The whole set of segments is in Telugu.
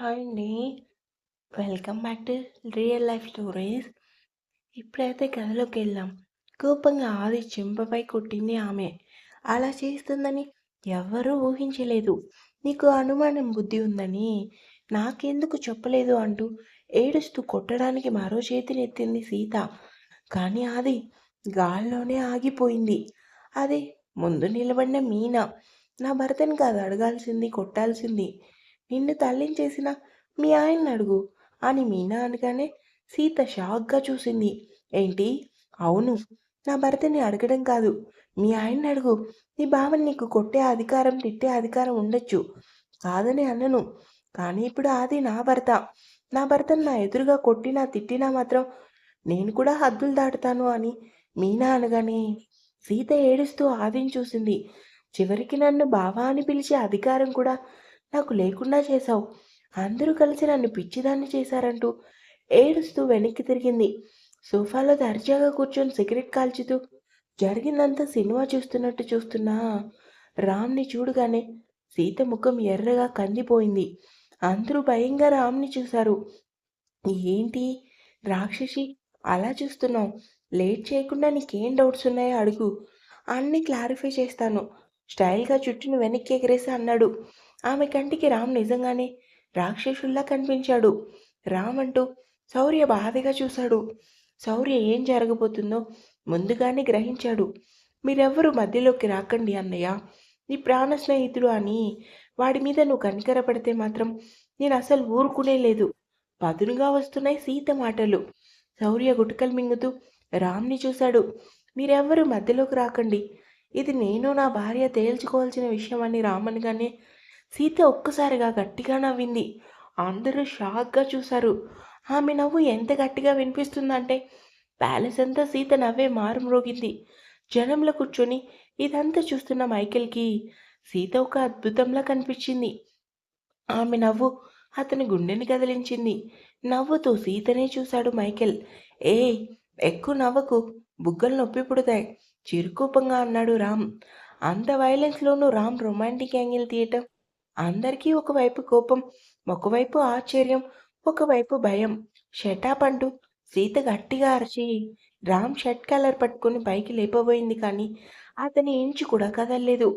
హాయ్ అండి. Welcome back to real life stories. ఇప్పుడైతే కథలోకెళ్దాం. కోపంగా ఆది చెంపపై కొట్టింది ఆమె. అలా చేస్తుందని ఎవ్వరూ ఊహించలేదు. నీకు అనుమానం బుద్ధి ఉందని నాకెందుకు చెప్పలేదు అంటూ ఏడుస్తూ కొట్టడానికి మరో చేతినెత్తింది సీత. కానీ ఆది గాల్లోనే ఆగిపోయింది. అది ముందు నిలబడిన మీనా. నా భర్తని కాదు అడగాల్సింది, కొట్టాల్సింది. నిన్ను తల్లించేసిన మీ ఆయన్ని అడుగు అని మీనా అనగానే సీత షాక్గా చూసింది. ఏంటి? అవును. నా భర్తని అడగడం కాదు. మీ ఆయన్ని అడుగు. నీ బావని నీకు కొట్టే అధికారం, తిట్టే అధికారం ఉండొచ్చు. కాదని అన్నను కానీ ఇప్పుడు ఆది నా భర్త. నా భర్తను నా ఎదురుగా కొట్టినా, తిట్టినా మాత్రం నేను కూడా హద్దులు దాటుతాను అని మీనా అనగానే సీత ఏడుస్తూ ఆదిని చూసింది. చివరికి నన్ను బావా అని పిలిచే అధికారం కూడా నాకు లేకుండా చేశావు. అందరూ కలిసి నన్ను పిచ్చిదాన్ని చేశారంటూ ఏడుస్తూ వెనక్కి తిరిగింది. సోఫాలో దర్జాగా కూర్చొని సిగరెట్ కాల్చుతూ జరిగిందంతా సినిమా చూస్తున్నట్టు చూస్తున్నా రామ్ని చూడగానే సీత ముఖం ఎర్రగా కందిపోయింది. అందరూ భయంగా రామ్ని చూశారు. ఏంటి రాక్షసి అలా చూస్తున్నావు? లేట్ చేయకుండా నీకేం డౌట్స్ ఉన్నాయో అడుగు. అన్నీ క్లారిఫై చేస్తాను. స్టైల్గా చుట్టూను వెనక్కి ఎగరేసి అన్నాడు. ఆమె కంటికి రామ్ నిజంగానే రాక్షసుల్లా కనిపించాడు. రామ్ అంటూ శౌర్య బాధగా చూశాడు. శౌర్య ఏం జరగబోతుందో ముందుగానే గ్రహించాడు. మీరెవ్వరూ మధ్యలోకి రాకండి అన్నయ్య. నీ ప్రాణ స్నేహితుడు అని వాడి మీద నువ్వు కనికరపడితే మాత్రం నేను అసలు ఊరుకునే లేదు. పదునుగా వస్తున్నాయి సీత మాటలు. శౌర్య గుటకలు మింగుతూ రామ్ని చూశాడు. మీరెవ్వరూ మధ్యలోకి రాకండి. ఇది నేను నా భార్య తేల్చుకోవాల్సిన విషయం అని రామనగానే సీత ఒక్కసారిగా గట్టిగా నవ్వింది. అందరూ షాక్గా చూశారు. ఆమె నవ్వు ఎంత గట్టిగా వినిపిస్తుందంటే ప్యాలెస్ అంతా సీత నవ్వే మారుమ్రోగింది. జనంలో కూర్చొని ఇదంతా చూస్తున్న మైకేల్కి సీత ఒక అద్భుతంలా కనిపించింది. ఆమె నవ్వు అతని గుండెని కదిలించింది. నవ్వుతూ సీతనే చూశాడు మైకేల్. ఏ ఎక్కువ నవ్వకు బుగ్గలు నొప్పి పుడతాయి చిరుకోపంగా అన్నాడు రామ్. అంత వైలెన్స్లోనూ రామ్ రొమాంటిక్ యాంగిల్ తీయటం అందరికీ ఒకవైపు కోపం, ఒకవైపు ఆశ్చర్యం, ఒకవైపు భయం. షటాప్ అంటూ సీత గట్టిగా అరిచి రామ్ షర్ట్ కలర్ పట్టుకుని పైకి లేపబోయింది కానీ అతని ఇంచు కూడా కదల్లేదు.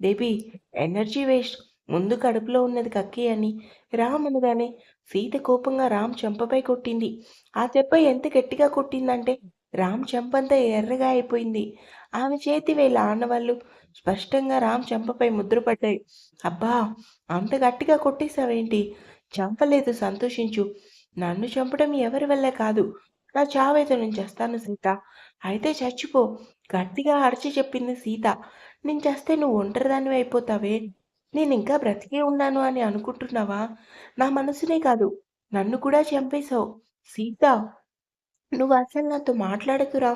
దేవి ఎనర్జీ వేస్ట్ ముందు కడుపులో ఉన్నది కక్కి అని రామ్ అనగానే సీత కోపంగా రామ్ చెంపపై కొట్టింది. ఆ చెంప ఎంత గట్టిగా కొట్టిందంటే రామ్ చెంపంతా ఎర్రగా అయిపోయింది. ఆమె చేతి వేళ ఆనవాళ్ళు స్పష్టంగా రామ్ చెంపపై ముద్రపడ్డాయి. అబ్బా అంత గట్టిగా కొట్టేశావేంటి? చంపలేదు సంతోషించు. నన్ను చంపడం ఎవరి వల్ల కాదు. నా చావైతే నేను చేస్తాను సీత. అయితే చచ్చిపో గట్టిగా అరిచి చెప్పింది సీత. నేను చేస్తే నువ్వు ఒంటరిదానివి అయిపోతావే. నేనింకా బ్రతికే ఉన్నాను అని అనుకుంటున్నావా? నా మనసునే కాదు నన్ను కూడా చంపేశావు. సీత నువ్వు అసలు నాతో మాట్లాడుతురా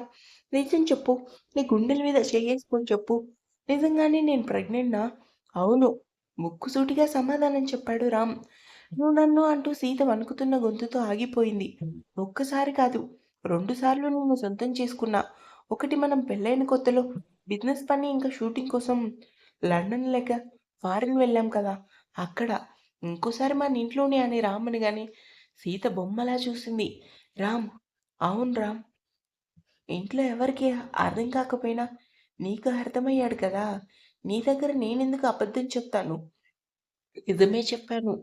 నిజం చెప్పు. నీ గుండెల మీద చేయేసుకొని చెప్పు. నిజంగానే నేను ప్రెగ్నెంట్‌నా? అవును. ముక్కుసూటిగా సమాధానం చెప్పాడు రామ్. నువ్వు నన్ను అంటూ సీత వణుకుతున్న గొంతుతో ఆగిపోయింది. ఒక్కసారి కాదు రెండుసార్లు నేను సొంతం చేసుకున్నా. ఒకటి మనం పెళ్ళైన కొత్తలో బిజినెస్ పని ఇంకా షూటింగ్ కోసం లండన్ లేక ఫారిన్ వెళ్ళాం కదా! అక్కడ. ఇంకోసారి మన ఇంట్లోనే అని రామ్ కానీ సీత బొమ్మలా చూసింది. రామ్ అవును రామ్. ఇంట్లో ఎవరికి అర్థం కాకపోయినా నీకు అర్థమయ్యాడు కదా! నీ దగ్గర నేనెందుకు అబద్ధం చెప్తాను? నిజమే చెప్పాను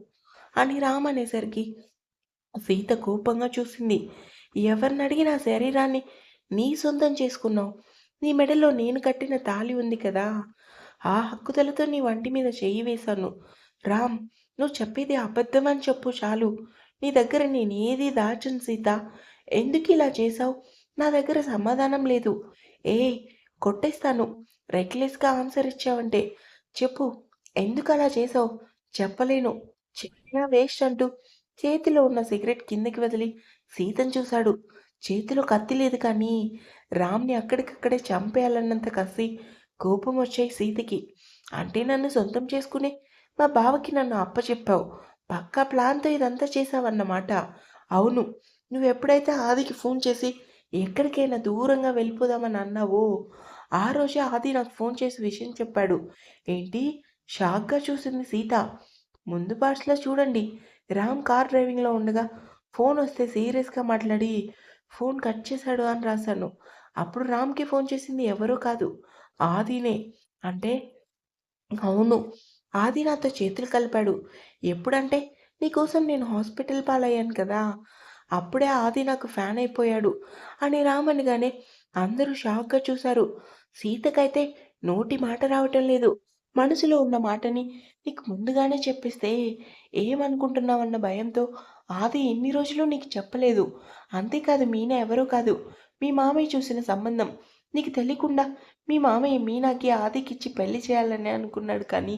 అని రామ్ అనేసరికి సీత కోపంగా చూసింది. ఎవరినడిగి నా శరీరాన్ని నీ సొంతం చేసుకున్నావు. నీ మెడలో నేను కట్టిన తాళి ఉంది కదా! ఆ హక్కుతలతో నీ వంటి మీద చెయ్యి వేశాను. రామ్ నువ్వు చెప్పేది అబద్ధం అని చెప్పు చాలు. నీ దగ్గర నేనేది దాచను సీత. ఎందుకు ఇలా చేశావు? నా దగ్గర సమాధానం లేదు. ఏ కొట్టేస్తాను. రెక్లెస్‌గా ఆన్సర్ ఇచ్చావంటే. చెప్పు ఎందుకలా చేసావు చెప్పలేను. చెప్పినా వేస్ట్ అంటూ చేతిలో ఉన్న సిగరెట్ కిందకి వదిలి సీతను చూశాడు. చేతిలో కత్తి లేదు కానీ రామ్‌ని అక్కడికక్కడే చంపేయాలన్నంత కసి, కోపం వచ్చాయి సీతకి. అంటే నన్ను సొంతం చేసుకుని మా బావకి నన్ను అప్పచెప్పావు. పక్కా ప్లాన్‌తో ఇదంతా చేసావన్నమాట అవును. నువ్వు ఎప్పుడైతే ఆదికి ఫోన్ చేసి ఎక్కడికైనా దూరంగా వెళ్ళిపోదామని అన్నావో ఆ రోజే ఆది నాకు ఫోన్ చేసి విషయం చెప్పాడు. ఏంటి? షాక్‌గా చూసింది సీత. ముందు పార్ట్స్‌లో చూడండి రామ్ కార్ డ్రైవింగ్లో ఉండగా ఫోన్ వస్తే సీరియస్గా మాట్లాడి ఫోన్ కట్ చేశాడు అని రాశాను అప్పుడు రామ్కి ఫోన్ చేసింది ఎవరో కాదు ఆదినే అంటే అవును ఆది నాతో చేతులు కలిపాడు ఎప్పుడంటే నీకోసం నేను హాస్పిటల్ పాలయ్యాను కదా అప్పుడే ఆది నాకు ఫ్యాన్ అయిపోయాడు అని రామనగానే అందరూ షాక్గా చూశారు సీతకైతే నోటి మాట రావటం లేదు. మనసులో ఉన్న మాటని నీకు ముందుగానే చెప్పిస్తే ఏమనుకుంటున్నావన్న భయంతో ఆది ఎన్ని రోజులు నీకు చెప్పలేదు. అంతేకాదు మీనా ఎవరో కాదు. మీ మామయ్య చూసిన సంబంధం. నీకు తెలియకుండా మీ మామయ్య మీనాకి ఆదికిచ్చి పెళ్ళి చేయాలని అనుకున్నాడు కానీ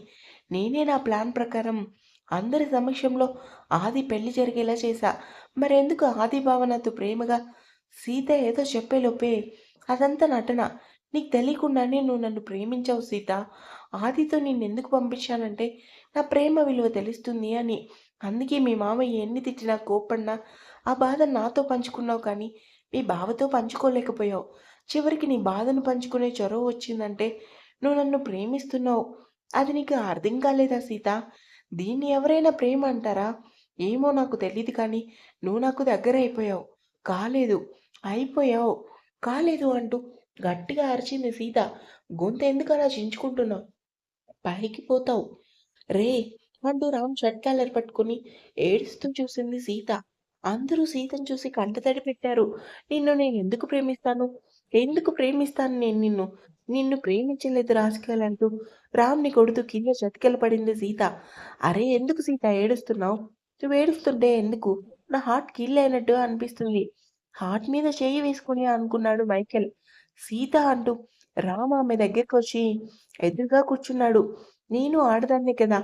నేనే నా ప్లాన్ ప్రకారం అందరి సమక్షంలో ఆది పెళ్ళి జరిగేలా చేశా. మరెందుకు ఆది భావనతో ప్రేమగా సీత ఏదో చెప్పేలోపే అదంతా నటన. నీకు తెలియకుండానే నువ్వు నన్ను ప్రేమించావు సీత. ఆదితో నిన్నెందుకు పంపించానంటే నా ప్రేమ విలువ తెలుస్తుంది అని. అందుకే మీ మామయ్య ఎన్ని తిట్టినా కోపడినా ఆ బాధ నాతో పంచుకున్నావు కానీ మీ బావతో పంచుకోలేకపోయావు. చివరికి నీ బాధను పంచుకునే చొరవ వచ్చిందంటే నువ్వు నన్ను ప్రేమిస్తున్నావు. అది నీకు అర్థం కాలేదా సీత? దీన్ని ఎవరైనా ప్రేమ అంటారా? ఏమో నాకు తెలియదు కానీ నువ్వు నాకు దగ్గర అయిపోయావు కాలేదు. అయిపోయావు. కాలేదు అంటూ గట్టిగా అరిచింది సీత. గొంతు ఎందుకు అలా చించుకుంటున్నావు? పైకి పోతావు. రే అంటూ రామ్ షర్ట్ కాలర్ పట్టుకుని ఏడుస్తూ చూసింది సీత. అందరూ సీతను చూసి కంటతడి పెట్టారు. నిన్ను నేను ఎందుకు ప్రేమిస్తాను? ఎందుకు ప్రేమిస్తాను నేను నిన్ను? నిన్ను ప్రేమించలేదు రాజకీయాలు అంటూ రామ్ని కొడుతూ కింద చతికెల పడింది సీత. అరే ఎందుకు సీత ఏడుస్తున్నావు? నువ్వు ఏడుస్తుంటే ఎందుకు? నా హార్ట్ కిల్ అయినట్టు అనిపిస్తుంది. హార్ట్ మీద చేయి వేసుకుని అనుకున్నాడు మైకేల్. సీత అంటూ రామ ఆమె దగ్గరికి వచ్చి ఎదురుగా కూర్చున్నాడు. నేను ఆడదాన్నే కదా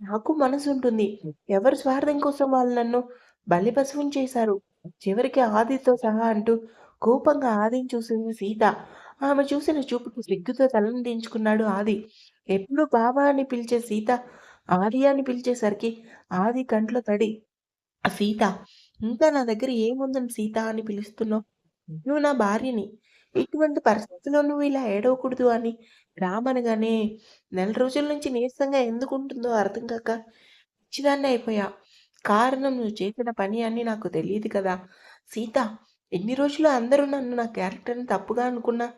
నాకు మనసు ఉంటుంది. ఎవరి స్వార్థం కోసం వాళ్ళు నన్ను బలిపశువుని చేశారు? చివరికి ఆదితో సహా అంటూ కోపంగా ఆదిని చూసింది సీత. ఆమె చూసిన చూపుకు సిగ్గుతో తలను దించుకున్నాడు ఆది. ఎప్పుడు బాబా అని పిలిచే సీత ఆది అని పిలిచేసరికి ఆది కంట్లో తడి సీత ఇంకా నా దగ్గర ఏముందని సీత అని పిలుస్తున్నావు? నువ్వు నా భార్యని. ఇటువంటి పరిస్థితుల్లో నువ్వు ఇలా ఏడవకూడదు అని రామనగానే నెల రోజుల నుంచి నీరసంగా ఎందుకు ఉంటుందో అర్థం కాక పిచ్చిదాన్ని అయిపోయా. కారణం నువ్వు చేసిన పని అని నాకు తెలియదు కదా. సీత ఎన్ని రోజులు అందరూ నన్ను నా క్యారెక్టర్ని తప్పుగా అనుకున్నా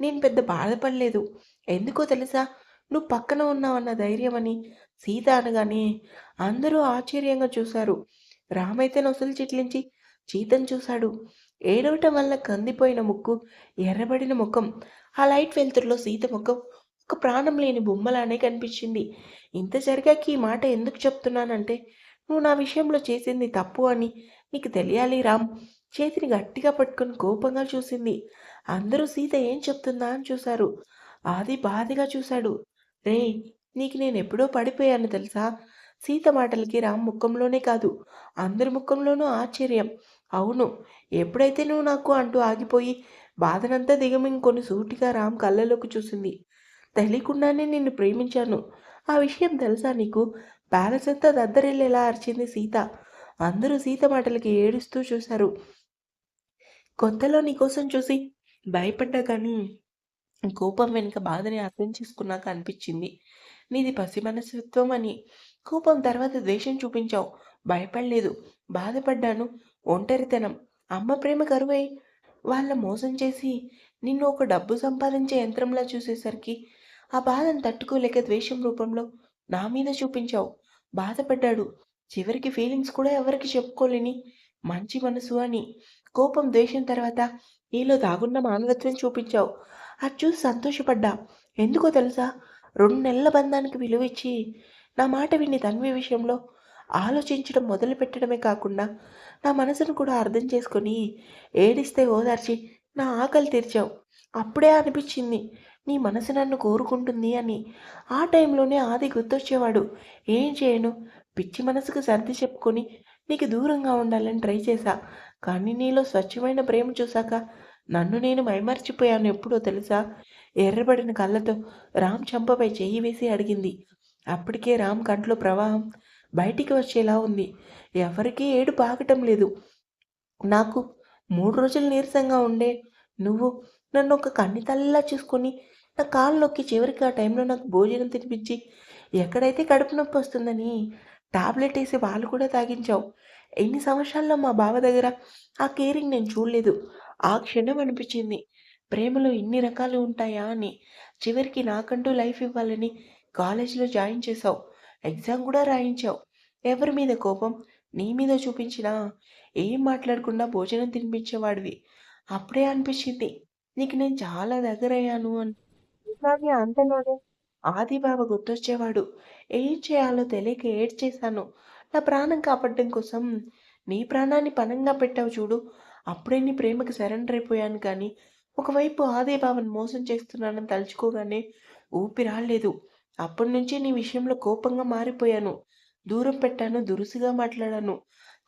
నేను పెద్ద బాధపడలేదు. ఎందుకో తెలుసా? నువ్వు పక్కన ఉన్నావన్న ధైర్యం అని సీత అనగానే అందరూ ఆశ్చర్యంగా చూశారు. రామైతే నొసలు చిట్లించి చీతను చూశాడు. ఏడవటం వల్ల కందిపోయిన ముక్కు ఎర్రబడిన ముఖం ఆ లైట్ వెలుతురులో సీత ముఖం ఒక ప్రాణం లేని బొమ్మలానే కనిపించింది. ఇంత జరిగాక ఈ మాట ఎందుకు చెప్తున్నానంటే నువ్వు నా విషయంలో చేసింది తప్పు అని నీకు తెలియాలి రామ్. చేతిని గట్టిగా పట్టుకుని కోపంగా చూసింది. అందరూ సీత ఏం చెప్తుందా అని చూశారు. ఆది బాధగా చూశాడు. రే నీకు నేను ఎప్పుడో పడిపోయాను తెలుసా? సీత మాటలకి రామ్ ముఖంలోనే కాదు అందరి ముఖంలోనూ ఆశ్చర్యం. అవును. ఎప్పుడైతే నువ్వు నాకు అంటూ ఆగిపోయి బాధనంతా దిగమింగుకొని సూటిగా రామ్ కళ్ళలోకి చూసింది. తెలియకుండానే నిన్ను ప్రేమించాను. ఆ విషయం తెలుసా నీకు? ప్యాలెస్ అంతా దద్దరెళ్ళేలా అరిచింది సీత. అందరూ సీత మాటలకి ఏడుస్తూ చూశారు. కొత్తలో నీకోసం చూసి భయపడ్డా కానీ కోపం వెనుక బాధని అర్థం చేసుకున్నాక అనిపించింది. నీది పసి మనస్తత్వం అని. కోపం తర్వాత ద్వేషం చూపించావు. భయపడలేదు. బాధపడ్డాను. ఒంటరితనం. అమ్మ ప్రేమ కరువై వాళ్ళ మోసం చేసి నిన్ను ఒక డబ్బు సంపాదించే యంత్రంలా చూసేసరికి ఆ బాధను తట్టుకోలేక ద్వేషం రూపంలో నా మీద చూపించావు. బాధపడ్డాడు. చివరికి ఫీలింగ్స్ కూడా ఎవరికి చెప్పుకోలేని మంచి మనసు అని. కోపం ద్వేషం తర్వాత నీలో దాగున్న మానవత్వం చూపించావు. అది చూసి సంతోషపడ్డా. ఎందుకో తెలుసా? రెండు నెలల బంధానికి విలువ ఇచ్చి నా మాట విని తన్వి విషయంలో ఆలోచించడం మొదలు పెట్టడమే కాకుండా నా మనసును కూడా అర్థం చేసుకొని ఏడిస్తే ఓదార్చి నా ఆకలి తీర్చావు. అప్పుడే అనిపించింది నీ మనసు నన్ను కోరుకుంటుంది అని. ఆ టైంలోనే ఆది గుర్తొచ్చేవాడు ఏం చేయను? పిచ్చి మనసుకు సర్ది చెప్పుకొని నీకు దూరంగా ఉండాలని ట్రై చేశా. కానీ నీలో స్వచ్ఛమైన ప్రేమ చూశాక నన్ను నేను మైమర్చిపోయాను ఎప్పుడో తెలుసా? ఎర్రబడిన కళ్ళతో రామ్ చంపపై చెయ్యి వేసి అడిగింది. అప్పటికే రామ్ కంట్లో ప్రవాహం బయటికి వచ్చేలా ఉంది. ఎవరికీ ఏడు పాకటం లేదు. నాకు మూడు రోజులు నీరసంగా ఉండే నువ్వు నన్ను ఒక కన్ని తల్లిలా చూసుకొని నా కాళ్ళు నొక్కి చివరికి ఆ టైంలో నాకు భోజనం తినిపించి ఎక్కడైతే కడుపు నొప్పి వస్తుందని టాబ్లెట్ వేసి వాళ్ళు కూడా తాగించావు. ఎన్ని సంవత్సరాల్లో మా బావ దగ్గర ఆ కేరింగ్ నేను చూడలేదు. ఆ క్షణం అనిపించింది. ప్రేమలో ఇన్ని రకాలు ఉంటాయా అని. చివరికి నాకంటూ లైఫ్ ఇవ్వాలని కాలేజీలో జాయిన్ చేసావు ఎగ్జామ్ కూడా రాయించావు. ఎవరి మీద కోపం? నీ మీద చూపించినా? ఏం మాట్లాడకుండా భోజనం తినిపించేవాడివి. అప్పుడే అనిపించింది నీకు నేను చాలా దగ్గరయ్యాను అని. కానీ అంతలోనే ఆది బాబా గుర్తొచ్చేవాడు. ఏం చేయాలో తెలియక ఏడ్చేశాను. నా ప్రాణం కాపాడడం కోసం నీ ప్రాణాన్ని పనంగా పెట్టావు చూడు. అప్పుడే నీ ప్రేమకి సరెండర్ అయిపోయాను కానీ ఒకవైపు ఆదే బాబాను మోసం చేస్తున్నానని తలుచుకోగానే ఊపిరాలేదు అప్పటి నుంచి నీ విషయంలో కోపంగా మారిపోయాను. దూరం పెట్టాను దురుసుగా మాట్లాడాను.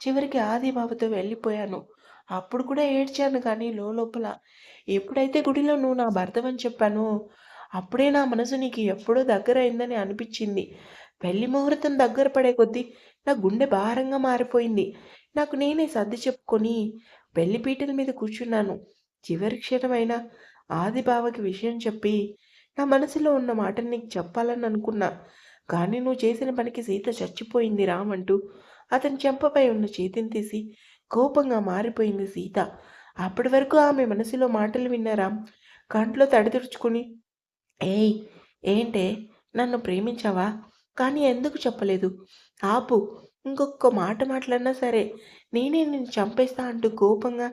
చివరికి ఆది వెళ్ళిపోయాను. అప్పుడు కూడా ఏడ్చాను కానీ లోపల ఎప్పుడైతే గుడిలో నువ్వు నా భర్తవని చెప్పానో అప్పుడే నా మనసు నీకు ఎప్పుడో దగ్గర అయిందని అనిపించింది. పెళ్ళి ముహూర్తం దగ్గర పడే కొద్దీ నా గుండె భారంగా మారిపోయింది. నాకు నేనే సర్ది చెప్పుకొని పెళ్ళి పీటల మీద కూర్చున్నాను. చివరి క్షణమైనా ఆది బావకి విషయం చెప్పి నా మనసులో ఉన్న మాటని నీకు చెప్పాలని అనుకున్నా. కానీ నువ్వు చేసిన పనికి సీత చచ్చిపోయింది రామంటూ అతని చెంపపై ఉన్న చేతిని తీసి కోపంగా మారిపోయింది సీత. అప్పటి వరకు ఆమె మనసులో మాటలు విన్నారా కంట్లో తడితుడుచుకుని ఏయ్ ఏంటే? నన్ను ప్రేమించావా? కానీ ఎందుకు చెప్పలేదు? ఆపు ఇంకొక మాట మాట్లాడినా సరే నేనే నిన్ను చంపేస్తా అంటూ కోపంగా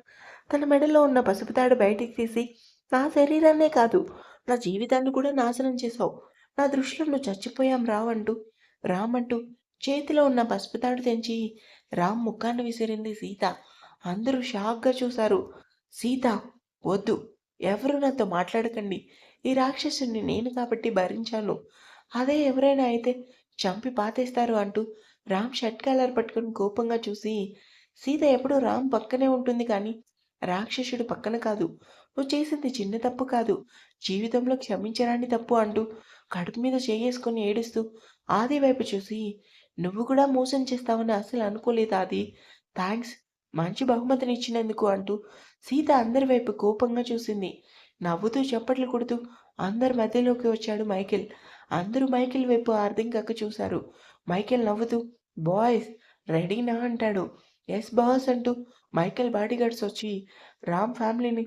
తన మెడలో ఉన్న పసుపు తాడు బయటికి తీసి నా శరీరాన్నే కాదు నా జీవితాన్ని కూడా నాశనం చేసావు నా దృష్టిలో నువ్వు చచ్చిపోయాం రావంటూ రామంటూ చేతిలో ఉన్న పసుపు తాడు తెంచి రామ్ ముఖాన్ని విసిరింది సీత. అందరూ షాక్గా చూశారు. సీత వద్దు ఎవరు నాతో మాట్లాడకండి. ఈ రాక్షసుని నేను కాబట్టి భరించాను. అదే ఎవరైనా అయితే చంపి పాతేస్తారు అంటూ రామ్ షర్ట్ కాలర్ పట్టుకుని కోపంగా చూసి సీత ఎప్పుడూ రామ్ పక్కనే ఉంటుంది కానీ రాక్షసుడు పక్కన కాదు. నువ్వు చేసింది చిన్న తప్పు కాదు. జీవితంలో క్షమించరాని తప్పు అంటూ కడుపు మీద చేసుకొని ఏడుస్తూ ఆది వైపు చూసి నువ్వు కూడా మోసం చేస్తావని అసలు అనుకోలేదు ఆది. థ్యాంక్స్ మంచి బహుమతిని ఇచ్చినందుకు అంటూ సీత అందరి వైపు కోపంగా చూసింది. నవ్వుతూ చప్పట్లు కొడుతూ అందరి మధ్యలోకి వచ్చాడు మైకేల్. అందరూ మైకేల్ వైపు అర్థం కాక చూశారు. మైకేల్ నవ్వుతూ బాయ్స్ రెడీనా? అంటాడు. ఎస్ బాస్ అంటూ మైకేల్ బాడీగార్డ్స్ వచ్చి రామ్ ఫ్యామిలీని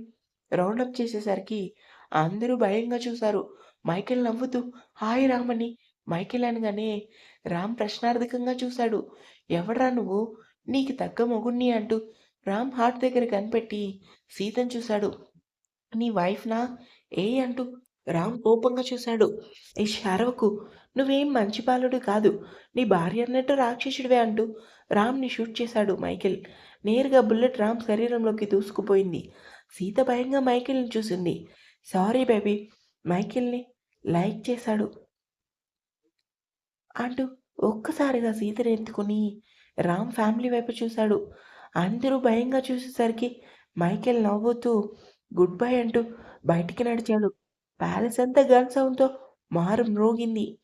రౌండప్ చేసేసరికి అందరూ భయంగా చూశారు. మైకేల్ నవ్వుతూ హాయ్ రామని మైకేల్ అనగానే రామ్ ప్రశ్నార్థకంగా చూశాడు. ఎవడ్రా నువ్వు? నీకు తగ్గ మొగుణ్ణి అంటూ రామ్ హార్ట్ దగ్గర కనిపెట్టి సీతను చూశాడు. నీ వైఫ్నా ఏ అంటూ రామ్ కోపంగా చూశాడు. ఈ శారవకు నువ్వేం మంచి బాలుడు కాదు. నీ భార్య అన్నట్టు రాక్షసుడివే అంటూ రామ్ని షూట్ చేశాడు మైకేల్. నేరుగా బుల్లెట్ రామ్ శరీరంలోకి దూసుకుపోయింది. సీత భయంగా మైకిల్ని చూసింది. సారీ బేబీ మైకిల్ని లైక్ చేశాడు. అంటూ ఒక్కసారిగా సీతను ఎత్తుకుని రామ్ ఫ్యామిలీ వైపు చూశాడు. అందరూ భయంగా చూసేసరికి మైకేల్ నవ్వుతూ గుడ్ బై అంటూ బయటికి నడిచాడు. ప్యాలెస్ అంతా గన్ సౌండ్తో మారు మ్రోగింది.